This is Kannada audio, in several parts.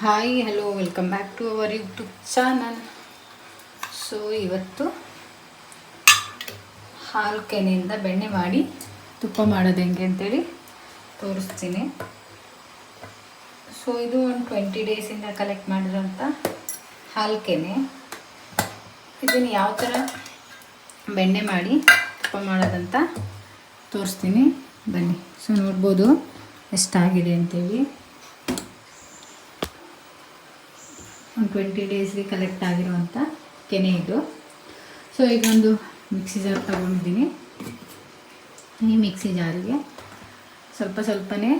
Hi hello welcome back to our YouTube channel so ಇವತ್ತು ಹಾಲು ಕೆನೆಯಿಂದ ಬೆಣ್ಣೆ ಮಾಡಿ ತುಪ್ಪ ಮಾಡೋದು ಹೆಂಗೆ ಅಂತೇಳಿ ತೋರಿಸ್ತೀನಿ. ಸೊ ಇದು ಒಂದು ಟ್ವೆಂಟಿ ಡೇಸಿಂದ ಕಲೆಕ್ಟ್ ಮಾಡಿರೋಂಥ ಹಾಲು ಕೆನೆ. ಇದನ್ನು ಯಾವ ಥರ ಬೆಣ್ಣೆ ಮಾಡಿ ತುಪ್ಪ ಮಾಡೋದಂತ ತೋರಿಸ್ತೀನಿ. ಬನ್ನಿ. ಸೊ ನೋಡ್ಬೋದು ಎಷ್ಟಾಗಿದೆ ಅಂತೇಳಿ. ಒಂದು ಟ್ವೆಂಟಿ ಡೇಸ್ಗೆ ಕಲೆಕ್ಟ್ ಆಗಿರುವಂಥ ಕೆನೆ ಇದು. ಸೊ ಈಗ ಒಂದು ಮಿಕ್ಸಿ ಜಾರ್ ತಗೊಂಡಿದ್ದೀನಿ. ಈ ಮಿಕ್ಸಿ ಜಾರಿಗೆ ಸ್ವಲ್ಪ ಸ್ವಲ್ಪನೇ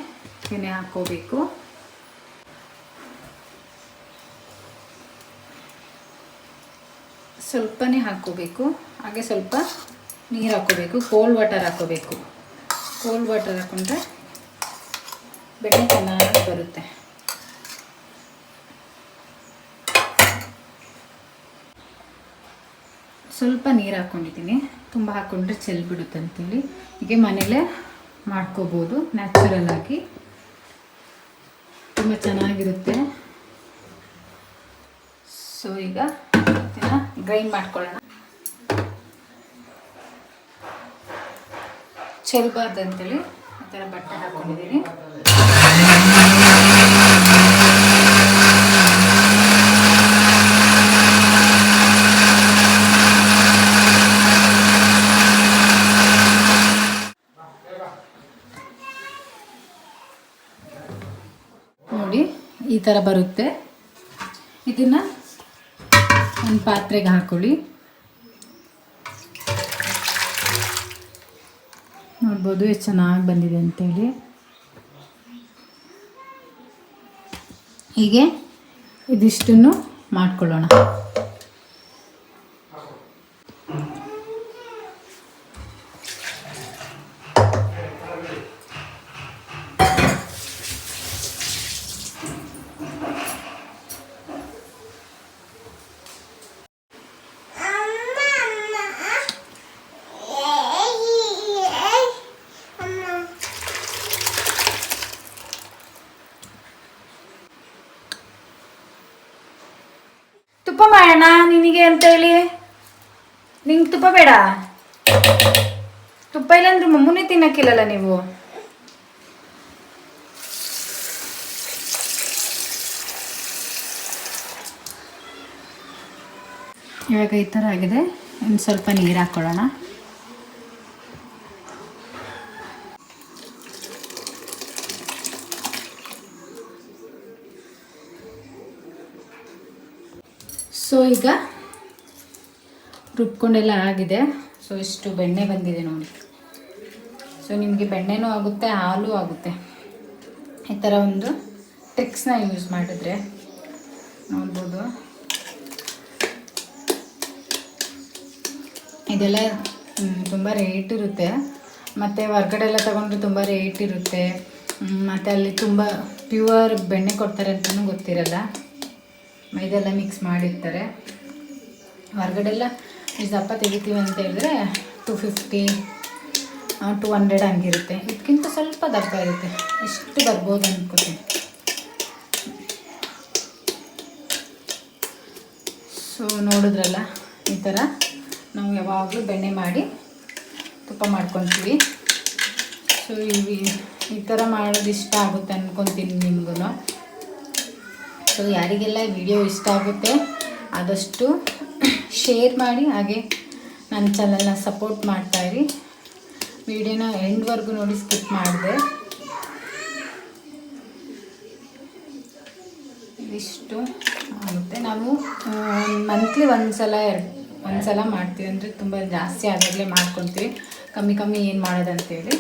ಕೆನೆ ಹಾಕ್ಕೋಬೇಕು ಸ್ವಲ್ಪನೇ ಹಾಕ್ಕೋಬೇಕು ಹಾಗೆ ಸ್ವಲ್ಪ ನೀರು ಹಾಕ್ಕೋಬೇಕು ಕೋಲ್ಡ್ ವಾಟರ್ ಹಾಕ್ಕೋಬೇಕು ಕೋಲ್ಡ್ ವಾಟರ್ ಹಾಕ್ಕೊಂಡ್ರೆ ಬೆಣ್ಣೆ ಚೆನ್ನಾಗಿ ಬರುತ್ತೆ. ಸ್ವಲ್ಪ ನೀರು ಹಾಕ್ಕೊಂಡಿದ್ದೀನಿ ತುಂಬ ಹಾಕ್ಕೊಂಡ್ರೆ ಚೆಲ್ಬಿಡುತ್ತೆ ಅಂತೇಳಿ. ಹೀಗೆ ಮನೇಲೇ ಮಾಡ್ಕೋಬೋದು ನ್ಯಾಚುರಲ್ ಆಗಿ. ತುಂಬ ಚೆನ್ನಾಗಿರುತ್ತೆ. ಸೊ ಈಗ ಗ್ರೈಂಡ್ ಮಾಡ್ಕೊಳ್ಳೋಣ. ಚೆಲ್ಬಾರ್ದು ಅಂತೇಳಿ ಈ ಥರ ಬಟ್ಟೆ ಹಾಕ್ಕೊಂಡಿದ್ದೀನಿ ನೋಡಿ ಈ ಥರ ಬರುತ್ತೆ. ಇದನ್ನು ಒಂದು ಪಾತ್ರೆಗೆ ಹಾಕೊಳ್ಳಿ. ನೋಡ್ಬೋದು ಎಷ್ಟು ಚೆನ್ನಾಗಿ ಬಂದಿದೆ ಅಂತೇಳಿ. ಹೀಗೆ ಇದಿಷ್ಟನ್ನು ಮಾಡ್ಕೊಳ್ಳೋಣ. ಮಾಡೋಣ ನಿನಗೆ ಅಂತ ಹೇಳಿ? ನಿಂಗೆ ತುಪ್ಪ ಬೇಡ? ತುಪ್ಪ ಇಲ್ಲಾಂದ್ರೆ ಮಮ್ಮೂನೇ ತಿನ್ನಕ್ಕಿಲ್ಲಲ್ಲ ನೀವು? ಇವಾಗ ಈ ಥರ ಆಗಿದೆ. ಇನ್ನು ಸ್ವಲ್ಪ ನೀರು ಹಾಕ್ಕೊಳ್ಳೋಣ ಸೊ ಈಗ ರುಬ್ಕೊಂಡೆಲ್ಲ ಆಗಿದೆ. ಸೊ ಇಷ್ಟು ಬೆಣ್ಣೆ ಬಂದಿದೆ ನೋಡಿ. ಸೊ ನಿಮಗೆ ಬೆಣ್ಣೆನೂ ಆಗುತ್ತೆ, ಹಾಲು ಆಗುತ್ತೆ. ಈ ಥರ ಒಂದು ಟ್ರಿಕ್ಸ್ನ ಯೂಸ್ ಮಾಡಿದ್ರೆ ನೋಡ್ಬೋದು. ಇದೆಲ್ಲ ತುಂಬ ರೇಟ್ ಇರುತ್ತೆ. ಮತ್ತು ಹೊರ್ಗಡೆ ಎಲ್ಲ ತೊಗೊಂಡ್ರೆ ತುಂಬ ರೇಟ್ ಇರುತ್ತೆ. ಮತ್ತು ಅಲ್ಲಿ ತುಂಬ ಪ್ಯೂರ್ ಬೆಣ್ಣೆ ಕೊಡ್ತಾರೆ ಅಂತಲೂ ಗೊತ್ತಿರಲ್ಲ. ಮೈದೆಲ್ಲ ಮಿಕ್ಸ್ ಮಾಡಿರ್ತಾರೆ. ಹೊರಗಡೆಲ್ಲ ಈ ದಪ್ಪ ತೆಗಿತೀವಿ ಅಂತ ಹೇಳಿದ್ರೆ ಟು ಫಿಫ್ಟಿ ಟು ಹಂಡ್ರೆಡ್ ಹಂಗಿರುತ್ತೆ. ಇದಕ್ಕಿಂತ ಸ್ವಲ್ಪ ದಪ್ಪ ಇರುತ್ತೆ. ಎಷ್ಟು ಬರ್ಬೋದು ಅಂದ್ಕೋತೀನಿ ಸೊ ನೋಡಿದ್ರಲ್ಲ, ಈ ಥರ ನಾವು ಯಾವಾಗಲೂ ಬೆಣ್ಣೆ ಮಾಡಿ ತುಪ್ಪ ಮಾಡ್ಕೊತೀವಿ. ಸೊ ಇವಿ ಈ ಥರ ಮಾಡೋದು ಇಷ್ಟ ಆಗುತ್ತೆ ಅಂದ್ಕೊತೀನಿ ನಿಮಗೂ ಸೊ ಯಾರಿಗೆಲ್ಲ ವಿಡಿಯೋ ಇಷ್ಟ ಆಗುತ್ತೆ ಆದಷ್ಟು ಶೇರ್ ಮಾಡಿ, ಹಾಗೆ ನನ್ನ ಚಾನಲ್ನ ಸಪೋರ್ಟ್ ಇರಿ. ವಿಡಿಯೋನ ಎಂಡ್ವರೆಗೂ ನೋಡಿ ಸ್ಕಿಪ್ ಮಾಡಿದೆ. ಇಷ್ಟು ಆಗುತ್ತೆ. ನಾವು ಮಂತ್ಲಿ ಒಂದು ಸಲ ಎರಡು ಒಂದು ಸಲ ಮಾಡ್ತೀವಿ ಅಂದರೆ ತುಂಬ ಜಾಸ್ತಿ ಆದಾಗಲೇ ಮಾಡ್ಕೊತೀವಿ ಕಮ್ಮಿ ಕಮ್ಮಿ ಏನು ಮಾಡೋದಂತೇಳಿ.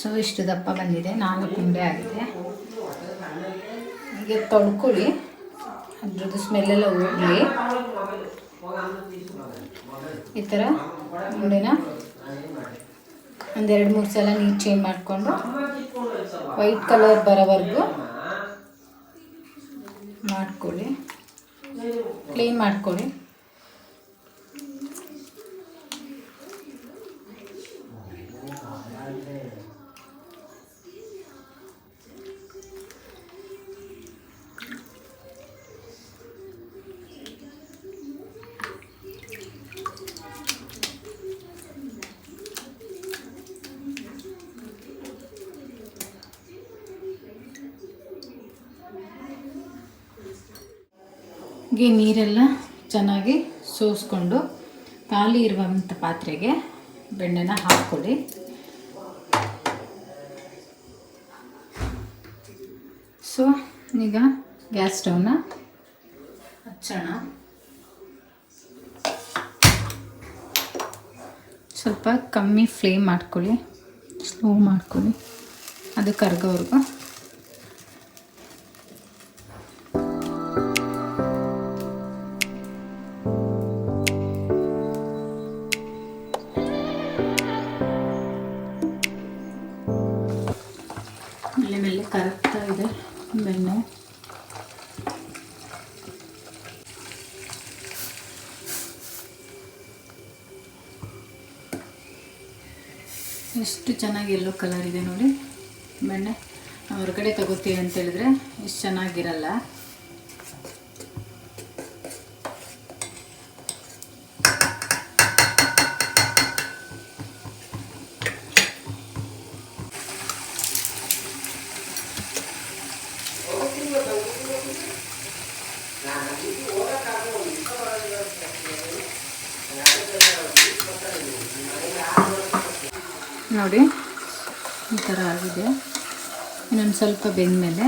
ಸೊ, ಇಷ್ಟು ದಪ್ಪ ಬಂದಿದೆ. ನಾಲ್ಕು ಉಂಡೆ ಆಗಿದೆ. ಹೀಗೆ ತೊಳ್ಕೊಳ್ಳಿ. ಅದ್ರದ್ದು ಸ್ಮೆಲ್ಲೆಲ್ಲ ಹೋಗಲಿ. ಈ ಥರ ಉಂಡೆನ ಒಂದೆರಡು ಮೂರು ಸಲ ನೀರು ಚೇಂಜ್ ಮಾಡಿಕೊಂಡು ವೈಟ್ ಕಲರ್ ಬರೋವರೆಗೂ ಮಾಡ್ಕೊಳ್ಳಿ. ಕ್ಲೀನ್ ಮಾಡ್ಕೊಳ್ಳಿ. ಗೆ ನೀರೆಲ್ಲ ಚೆನ್ನಾಗಿ ಸೋಸ್ಕೊಂಡು ಖಾಲಿ ಇರುವಂಥ ಪಾತ್ರೆಗೆ ಬೆಣ್ಣೆನ ಹಾಕ್ಕೊಳ್ಳಿ. ಸೊ ಈಗ ಗ್ಯಾಸ್ ಸ್ಟವ್ನ ಹಚ್ಚೋಣ. ಸ್ವಲ್ಪ ಕಮ್ಮಿ ಫ್ಲೇಮ್ ಮಾಡ್ಕೊಳ್ಳಿ. ಸ್ಲೋ ಮಾಡ್ಕೊಳ್ಳಿ. ಅದು ಕರ್ಗೋವರೆಗೂ. ಇದೆ ಬೆಣ್ಣೆ ಎಷ್ಟು ಚೆನ್ನಾಗಿ ಎಲ್ಲೋ ಕಲರ್ ಇದೆ ನೋಡಿ ಬೆಣ್ಣೆ ಹೊರಗಡೆ ತಗೋತೀವಿ ಅಂತ ಹೇಳಿದ್ರೆ ಎಷ್ಟು ಚೆನ್ನಾಗಿರಲ್ಲ. ನೋಡಿ, ಈ ಥರ ಆಗಿದೆ. ಇನ್ನೊಂದು ಸ್ವಲ್ಪ ಬೆಂದಮೇಲೆ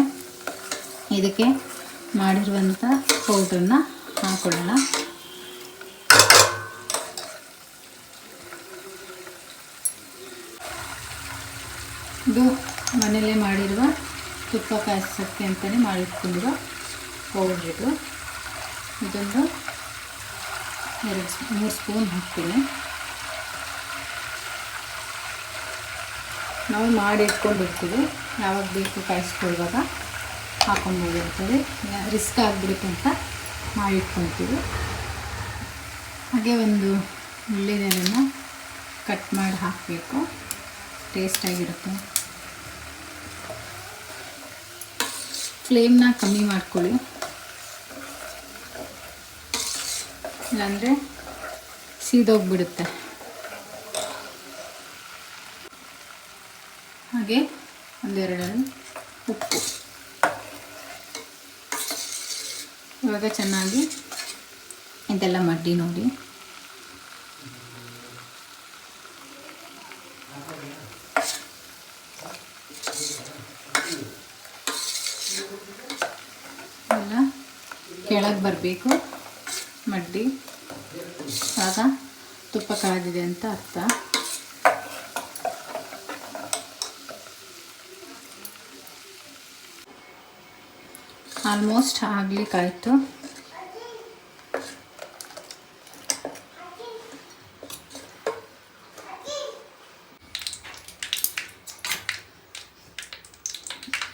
ಇದಕ್ಕೆ ಮಾಡಿರುವಂಥ ಪೌಡ್ರನ್ನ ಹಾಕೊಳ್ಳೋಣ. ಇದು ಮನೆಯಲ್ಲೇ ಮಾಡಿರುವ ತುಪ್ಪ ಕಾಯಿಸೋಕ್ಕೆ ಅಂತಲೇ ಮಾಡಿಟ್ಕೊಂಡಿರೋ ಪೌಡ್ರ್ ಇದು. ಇದೊಂದು ಎರಡು, ಮೂರು ಸ್ಪೂನ್ ಹಾಕ್ತೀನಿ. ನಾವು ಮಾಡಿ ಇಟ್ಕೊಂಡಿರ್ತೀವಿ. ಯಾವಾಗ ಬೇಕು ಕಾಯಿಸ್ಕೊಳ್ಳುವಾಗ ಅಂತೇಳಿ ರಿಸ್ಕ್ ಆಗಿಬಿಡುತ್ತೆ ಅಂತ ಮಾಡಿಟ್ಕೊಳ್ತೀವಿ ಹಾಗೆ ಒಂದು ಉಳ್ಳಿನೆಲೆನ ಕಟ್ ಮಾಡಿ ಹಾಕಬೇಕು. ಟೇಸ್ಟಾಗಿರುತ್ತೆ ಫ್ಲೇಮ್ನ ಕಮ್ಮಿ ಮಾಡ್ಕೊಳ್ಳಿ. ಇಲ್ಲಾಂದರೆ ಸೀದೋಗ್ಬಿಡುತ್ತೆ. ಹಾಗೆ ಒಂದೆರಡು ಉಪ್ಪು. ಇವಾಗ ಚೆನ್ನಾಗಿ ಇದೆಲ್ಲ ಮಡ್ಡಿ ನೋಡಿ. ಎಲ್ಲ ಕೆಳಗೆ ಬರಬೇಕು ಮಡ್ಡಿ. ಆಗ ತುಪ್ಪ ಕಾದಿದೆ ಅಂತ ಅರ್ಥ. ಆಲ್ಮೋಸ್ಟ್ ಆಗ್ಲಿಕ್ಕಾಯ್ತು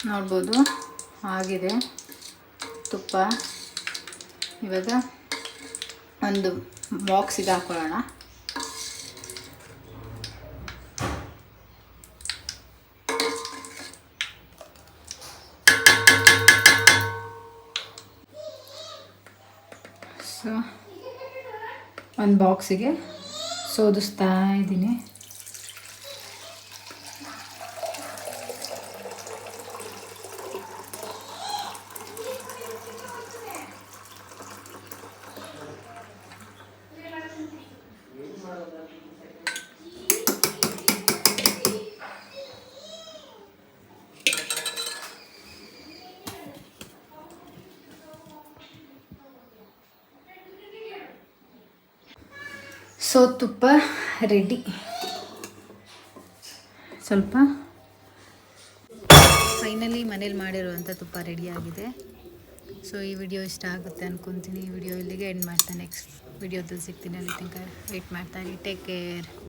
ನೋಡ್ಬೋದು ಆಗಿದೆ. ತುಪ್ಪ. ಇವಾಗ ಒಂದು ಬಾಕ್ಸಿಗೆ ಹಾಕೊಳ್ಳೋಣ ಒಂದು ಬಾಕ್ಸಿಗೆ ಸೋದಿಸ್ತಾ ಇದ್ದೀನಿ. ಸೊ ತುಪ್ಪ ರೆಡಿ. ಸ್ವಲ್ಪ ಫೈನಲಿ ಮನೇಲಿ ಮಾಡಿರುವಂಥ ತುಪ್ಪ ರೆಡಿಯಾಗಿದೆ ಸೊ ಈ ವಿಡಿಯೋ ಇಷ್ಟ ಆಗುತ್ತೆ ಅನ್ಕೊಂತೀನಿ. ಈ ವಿಡಿಯೋ ಇಲ್ಲಿಗೆ ಎಂಡ್ ಮಾಡ್ತಾ. ನೆಕ್ಸ್ಟ್ ವಿಡಿಯೋದಲ್ಲಿ ಸಿಗ್ತೀನಿ ಅಲ್ಲಿ ತನಕ ವೆಯ್ಟ್ ಮಾಡ್ತಾ ಇರಿ. Take care